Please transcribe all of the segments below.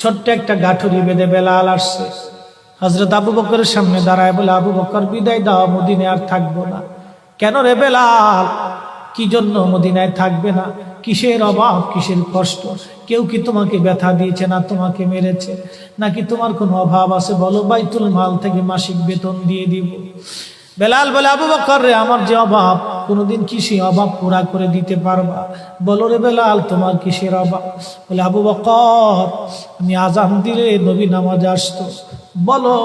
ছোট্ট একটা গাঠুরি বেঁধে বেলাল আসছে। হজরত আবু বকরের সামনে দাঁড়ায় বলে, আবু বকর, বিদায় দাও মদিনে আর থাকব না। কেন রে বেলাল? কি জন্য মদিনায় থাকবে না? কিসের অভাব, কিসের কষ্ট? কেউ কি তোমাকে ব্যথা দিয়েছে না তোমাকে মেরেছে? নাকি তোমার কোনো অভাব আছে? বলো, বাইতুল মাল থেকে মাসিক বেতন দিয়ে দিব। বেলাল বলে, আবু বকর রে, আমার যে অভাব কোনোদিন কিসে অভাব পুরা করে দিতে পারবা? বলো রে বেলাল, তোমার কিসের অভাব? বলে, আবু বকর, আমি আজান দিলে নবী নামাজ আসতো। বলো,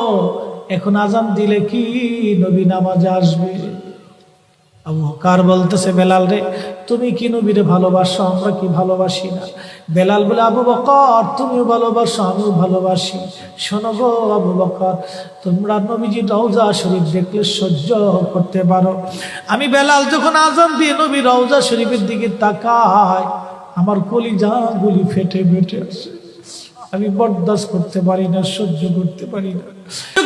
এখন আজান দিলে কি নবী নামাজ আসবে? আবু হকার বলতেছে, বেলাল রে তুমি কি নবীরে ভালোবাসো? আমরা কি ভালোবাসি না? বেলাল বলে, আবু বকর, তুমিও ভালোবাসো, আমিও ভালোবাসি। শোনো গো আবু বকর, তোমরা নবীজি রওজা শরীফ দেখলে সহ্য করতে পারো। আমি বেলাল যখন আজান দিয়ে নবী রওজা শরীফের দিকে তাকাই, আমার কলিজা গুলি ফেটে ফেটে আসে আমি বরদাস্ত করতে পারি না, সহ্য করতে পারি না।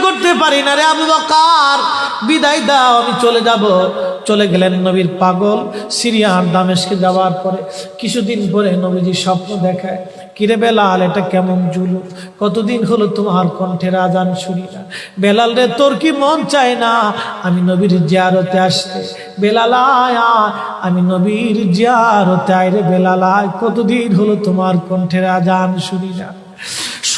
করতে পারি না রে আবু বকার। বিদায় দাও, আমি চলে যাব। চলে গেলেন নবীর পাগল সিরিয়ার দামেশকে যাওয়ার পরে। কিছুদিন পরে নবীজি স্বপ্ন দেখায়, কিরে বেলাল, এটা কেমন জুলু কতদিন হলো তোমার কণ্ঠের আজান শুনি না। বেলাল রে, তোর কি মন চায় না? আমি নবীর জিয়ারতে আসতে। বেলাল আয় আমি নবীর জিয়ারতে আয় রে বেলাল আয়। কতদিন হলো তোমার কণ্ঠের আজান শুনি না।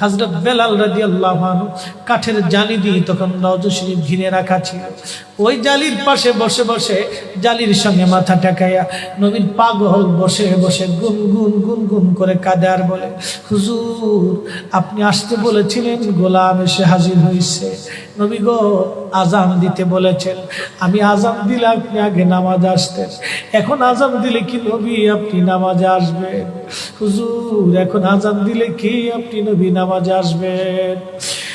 হজরত বেলাল রাজি আল্লাহ কাঠের জালি দিয়ে তখন শরীফ ঘিরে রাখা ছিল। ওই জালির পাশে বসে বসে জালির সঙ্গে মাথা টেকাইয়া নবীর পাগল বসে বসে গুন গুন গুন গুন করে কাঁদে আর বলে, হুজুর, আপনি আসতে বলেছিলেন গোলাম এসে হাজির হয়েছে নবী গো, আজান দিতে বলেছেন। আমি আজান দিলে আপনি আগে নামাজ আসতেন। এখন আজান দিলে কি নবী আপনি নামাজে আসবেন? হুজুর, এখন আজান দিলে কি আপনি নবী নামাজে আসবেন?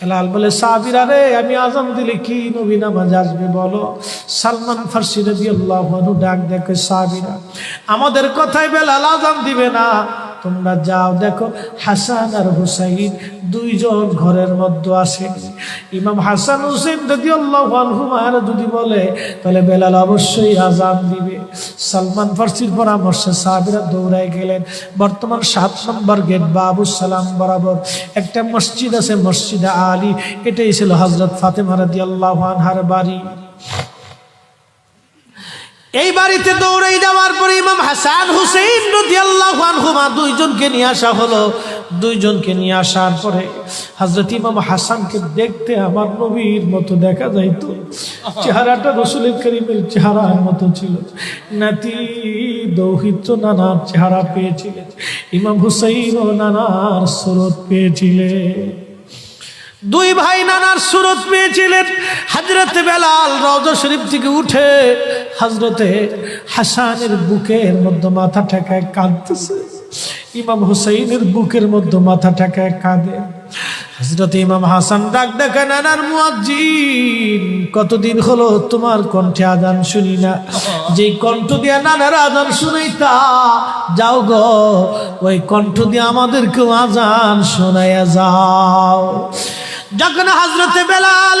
বেলাল বলে, সাহাবিরা রে, আমি আজান দিলে কি নবী নামাজ আসবে বলো? সালমান ফার্সি রবি আল্লাহ ডাক দেখে, সাহাবিরা, আমাদের কথায় বেলাল আজান দিবে না। তোমরা যাও, দেখো হাসান আর হুসাইন দুইজন ঘরের মধ্যে আসে। ইমাম হাসান হুসেন যদি আল্লাহ যদি বলে, তাহলে বেলাল অবশ্যই আজান দিবে। সালমান ফার্সির পরামর্শে সাহাবিরা দৌড়ায় গেলেন। বর্তমান সাত নম্বর গেট বাবু সালাম বরাবর একটা মসজিদ আছে, মসজিদ আলী। এটাই ছিল হজরত ফাতেমা রাদি আল্লাহার বাড়ি। এই বাড়িতে দৌড়ে যাওয়ার পরে ইমাম হাসান হুসেন দুইজনকে নিয়ে আসা হলো। দুইজনকে নিয়ে আসার পরে হাজরত ইমাম হাসানকে দেখতে আমার নবীর মতো দেখা যাইতো। চেহারাটা রসুলের করিমের চেহারার মতো ছিল। নাতি, দৌহিত্র নানার চেহারা পেয়েছিলেন। ইমাম হুসাইন ও নানার সুরত পেয়েছিলেন। দুই ভাই নানার সুরত পেয়েছিলেন। হজরতে বেলাল রওজা শরীফ থেকে উঠে হাজরতে হাসানের বুকের মধ্যে মাথা ঠেকায় কাঁদতেছে। ইমাম হুসাইনের বুকের মধ্যে মাথা ঠেকায় কাঁদে। হজরত ইমাম হাসান ডাক ডাকা নানার মুয়াজ্জিন, কতদিন হলো তোমার কণ্ঠে আদান শুনি না? যে কণ্ঠ দিয়া নানার আদান শুনাইতা, যাও গো, ওই কণ্ঠ দিয়ে আমাদেরকেও আজান শোনাইয়া যাও। যখন হাজরতে বেলাল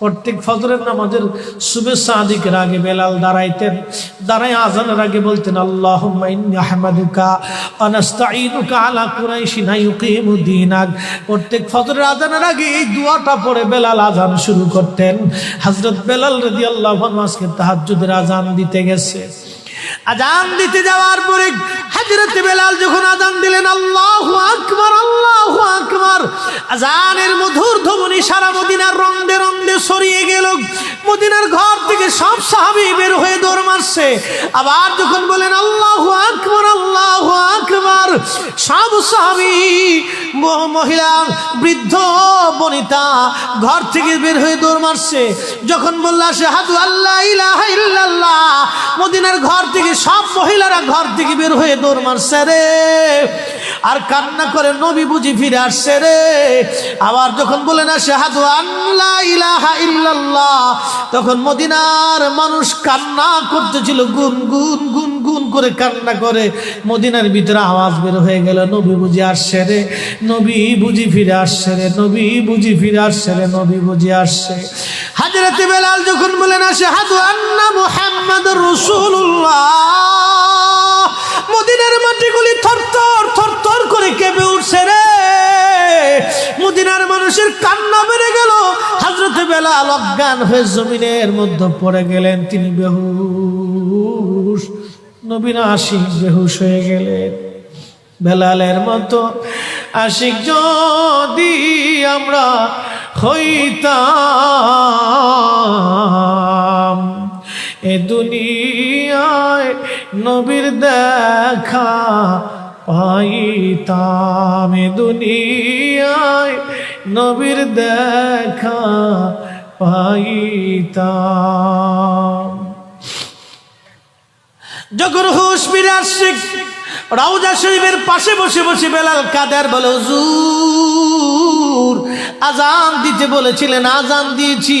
প্রত্যেক ফজরের নামাজের শুভেচ্ছা আদিকের আগে বেলাল দাঁড়াইতেন। দাঁড়াই আজানের আগে বলতেন আল্লাহ প্রত্যেক আজানের আগে এই দুয়াটা পরে বেলাল আজান শুরু করতেন। হজরত বেলাল রদি আল্লাহ আজকে তাহাজুদের আজান দিতে গেছে। আজান দিতে যাওয়ার পরে হযরত বেলাল যখন আজান দিলেন, আল্লাহু আকবার আল্লাহু আকবার, আজানের মধুর ধ্বনি সারা মদিনার রঙ্গ সরিয়ে গেল। মদিনার ঘর থেকে সব সাহাবি বের হয়ে দৌড় মারছে। আবার যখন বলেন, আল্লাহ আকবর আল্লাহ আকবর, সব সাহাবি মহিলা, বৃদ্ধ, বনিতা ঘর থেকে বের হয়ে দৌড় মারছে। যখন বললা সে হাদু আল্লাহ ইল্লাল্লাহ, মদিনার ঘর থেকে সব মহিলারা ঘর থেকে বের হয়ে দৌড় মারছে রে। আর কান্না করে নবী বুঝি ফিরে আসছে রে। আবার যখন বলে না শাহাদু আল্লাহ ইলাহা ইল্লাল্লাহ, তখন মদিনার মানুষ কান্না করতেছিল, গুন গুন গুন গুন করে কান্না করে। মদিনার ভিতরে আওয়াজ বের হয়ে গেল, নবী বুঝি আসছে রে, নবী বুঝি ফিরে আসছে রে, নবী বুঝি ফিরে আসছে রে, নবী বুঝি আসছে। হাজরতে বেলাল যখন বলেন আসে হাদু আন্না মুহাম্মদ রসুল্লাহ মদিনার মাটিগুলি থরথর থরথর করে কেঁপে উঠছে রে। মদিনার মানুষের কান্না বেড়ে গেল। হজরত বেলাল অজ্ঞান হয়ে জমিনের মধ্যে পড়ে গেলেন। তিনি বেহুশ, নবীন আশিক বেহুশ হয়ে গেলেন। বেলালের মতো আশিক, যদি আমরা হইতাম। এ দুনিয়ায় নবীর দেখা পাইতাম। এ দুনিয়ায় নবীর দেখা পাইতাম। যখন হুশ আসছে রাউজা শরীফের পাশে বসে বসে বেলাল কাদের বলে হুজুর আজান দিতে বলেছিলেন আজান দিয়েছি।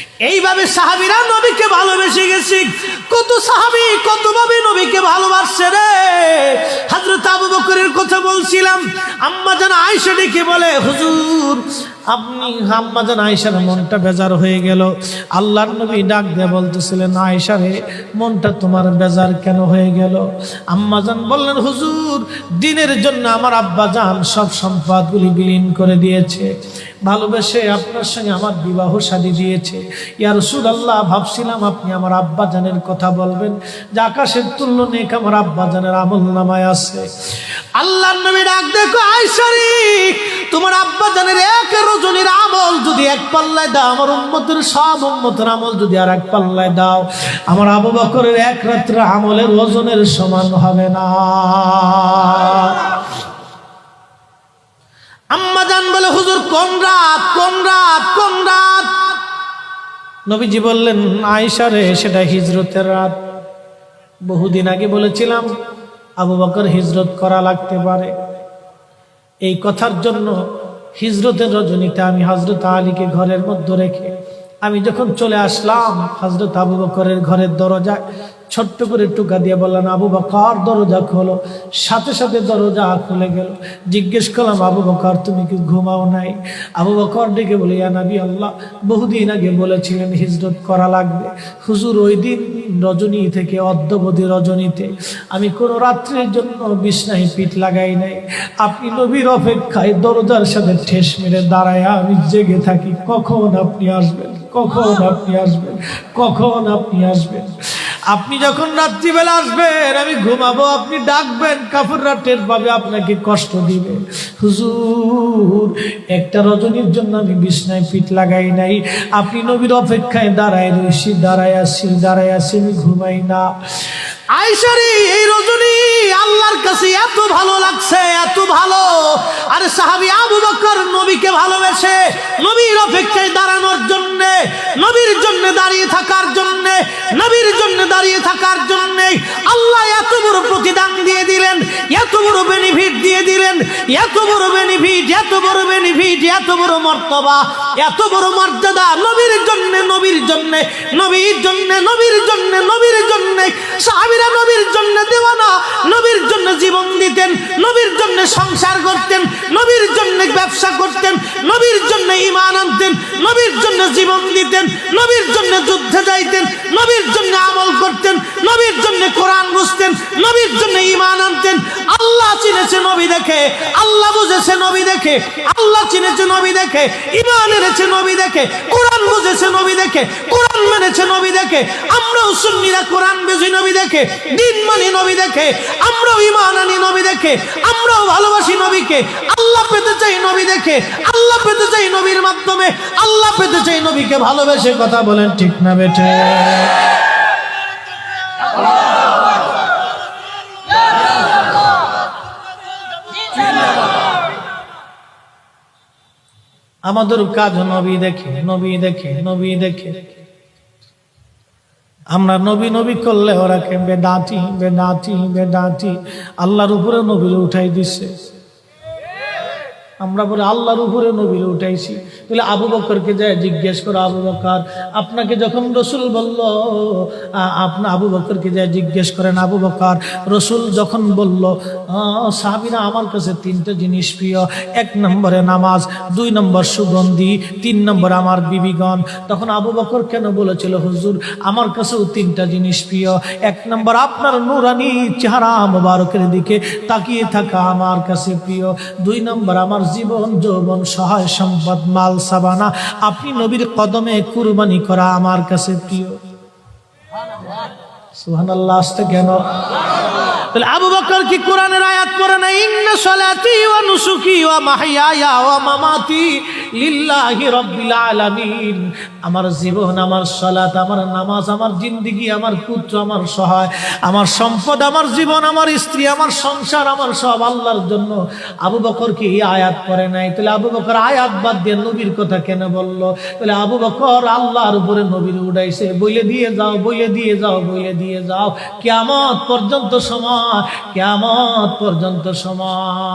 এইভাবে সাহাবিরা নবীকে ভালোবেসে গেছি। কত সাহাবি কতভাবে নবীকে ভালোবাসছে রে। হাজরত আবু বকরের কথা বলছিলাম। আম্মা যেন আয়সা ডেকে বলে, হুজুর আপনি আম্মা জান আয়সার মনটা বেজার হয়ে গেল। আল্লাহর নবী ডাক দিয়ে বলতেছিলেন আয়সা রে, মনটা তোমার বেজার কেন হয়ে গেল? আম্মা জান বললেন, হুজুর, দিনের জন্য আমার আব্বা জান সব সম্পদগুলি বিলীন করে দিয়েছে। ভালোবেসে আপনার সঙ্গে আমার বিবাহ শাদী দিয়েছে। ইয়া রসুল আল্লাহ ভাবছিলাম আপনি আমার আব্বা জানের কথা বলবেন। যে আকাশের তুল্য নেক আমার আব্বা জানের আমল নামায় আছে। আল্লাহ নবী ডাক দেখো আয়সারি তোমার আব্বা জানের এক রজনীর আমল যদি এক পাল্লায় দাও, আমার উম্মতের সব উম্মতের আমল যদি আর এক পাল্লায় দাও, আমার আবু বকরের এক রাত্রে আমলের ওজনের সমান হবে না। আম্মা জান বলে, হুজুর, কোন রাত কোন রাত কোন রাত? নবীজি বললেন আয়সা রে, সেটা হিজরতের রাত। বহুদিন আগে বলেছিলাম, আবু বকর হিজরত করা লাগতে পারে। এই কথার জন্য হিজরতের রজনীতে আমি হজরত আলীকে ঘরের মধ্যে রেখে, আমি যখন চলে আসলাম হজরত আবু বকরের ঘরের দরজায় ছোট্ট করে টুকা দিয়ে বললেন, আবু বকর, দরজা খোলো। সাথে সাথে দরজা খুলে গেল। জিজ্ঞেস করলাম, আবু বকর, তুমি কি ঘুমাও নাই? আবু বকর ডেকে বলে নবী আল্লাহ, বহুদিন আগে বলেছিলেন হিজরত করা লাগবে। হুজুর ওই দিন রজনী থেকে, অদ্যবধি রজনীতে। আমি কোনো রাত্রের জন্য বিছনায় পিঠ লাগাই নাই। আপনি নবীর অপেক্ষায় দরজার সাথে ঠেস মেরে দাঁড়ায় আমি জেগে থাকি। কখন আপনি আসবেন? কখন আপনি আসবেন? কখন আপনি আসবেন? আপনি যখন রাত্রিবেলা আসবেন, আমি ঘুমাবো, আপনি ডাকবেন কাপড়রা টের পাবে, আপনাকে কষ্ট দিবে। হুজুর, একটা রজনীর জন্য আমি বিছনায় পিঠ লাগাই নাই। আপনি নবীর অপেক্ষায় দাঁড়ায় রয়েছি দাঁড়ায় আসি দাঁড়ায় আসি আমি ঘুমাই না। আইসারি এই রজনী আল্লাহর কাছে এত ভালো লাগছে, এত ভালো। আরে সাহাবি আবু বকর নবীকে ভালোবেসে নবীর অপেক্ষায় দাঁড়ানোর জন্য, নবীর জন্য দাঁড়িয়ে থাকার জন্য, নবীর জন্য দাঁড়িয়ে থাকার জন্য আল্লাহ এত বড় প্রতিদান দিয়ে দিলেন, এত বড় বেনিফিট দিয়ে দিলেন, এত বড় বেনিফিট এত বড় বেনিফিট এত বড় মর্তবা, এত বড় মর্যাদা নবীর জন্য নবীর জন্য নবীর জন্য নবীর জন্য নবীর জন্য। সাহাবিরা নবীর জন্য দেওয়ানা নবীর জন্য জীবন দিতেন নবীর জন্য সংসার করতেন নবীর জন্য ব্যবসা করতেন নবীর জন্য ইমান আনতেন নবীর জন্য জীবন দিতেন নবীর জন্য যুদ্ধে যাইতেন নবীর জন্য আমল করতেন নবীর জন্য কোরআন বুঝতেন নবীর জন্য ইমান আনতেন আল্লাহ চিনেছে নবী দেখে আল্লাহ বুঝেছে নবী দেখে আল্লাহ চিনেছে নবী দেখে ইমান এনেছে নবী দেখে কোরআন বুঝেছে নবী দেখে, কোরআন মেনেছে নবী দেখে, আমরাও সুন্নিরা কোরআন বুঝি নবী দেখে, দিন মানি নবী দেখে, আমরাও ইমান আনি নবী দেখে, আমরাও ভালোবাসি নবীকে, আল্লাহ পেতে চাই নবী দেখে, আল্লাহ পেতে চাই নবীর মাধ্যমে, আল্লাহ পেতে চাই নবীকে ভালোবেসে কথা বলেন ঠিক না বেঠে? আমাদের কাজ নবী দেখে নবী দেখে নবী দেখে। আমরা নবী নবী করলে ওরা কে বেদাতি বেদাতি বেদাতি আল্লাহর উপরে নবীরে উঠাই দিছে। আমরা বলে আল্লাহর উপরে নবীরে উঠাইছি। তাহলে আবু বকরকে যায় জিজ্ঞেস করো, আবু বকর, আপনাকে যখন রসুল বলল আপনি, আবু বকরকে যায় জিজ্ঞেস করেন, আবু বকর, রসুল যখন বলল সাহাবিরা আমার কাছে তিনটা জিনিস প্রিয়। এক নম্বরে নামাজ, দুই নম্বর সুগন্ধি, তিন নম্বর আমার বিবিগণ। তখন আবু বকর কেন বলেছিল, হুজুর, আমার কাছেও তিনটা জিনিস প্রিয়। এক নম্বর আপনার নুরানি চেহারা মোবারকের দিকে তাকিয়ে থাকা আমার কাছে প্রিয়। দুই নম্বর আমার জীবন, যৌবন, সহায় সম্পদ, মাল, সাবানা। আপনি নবীর কদমে কুরবানি করা আমার কাছে প্রিয়। সুহান আল্লাহ আসতে কেন? আবু বকর কি কোরআনের আয়াত করে না? ইন্না সালাতি ওয়া নুসুকি ওয়া মাহইয়ায়া ওয়া মামাতি লিল্লাহি রাব্বিল আলামিন। আমার জীবন, আমার সালাত, আমার নামাজ, আমার জিন্দেগি, আমার পুত্র, আমার সহায়, আমার সম্পদ, আমার জীবন, আমার স্ত্রী, আমার সংসার, আমার সব আল্লাহর জন্য আবু বকর কি আয়াত করে নাই? তাহলে আবু বকর আয়াত বাদ দিয়ে নবীর কথা কেন বলল? তাহলে আবু বকর আল্লাহর উপরে নবীর উড়াইছে বলে দিয়ে যাও বলে দিয়ে যাও বলে দিয়ে যাও। কেমত পর্যন্ত সময় কেমত পর্যন্ত সময়।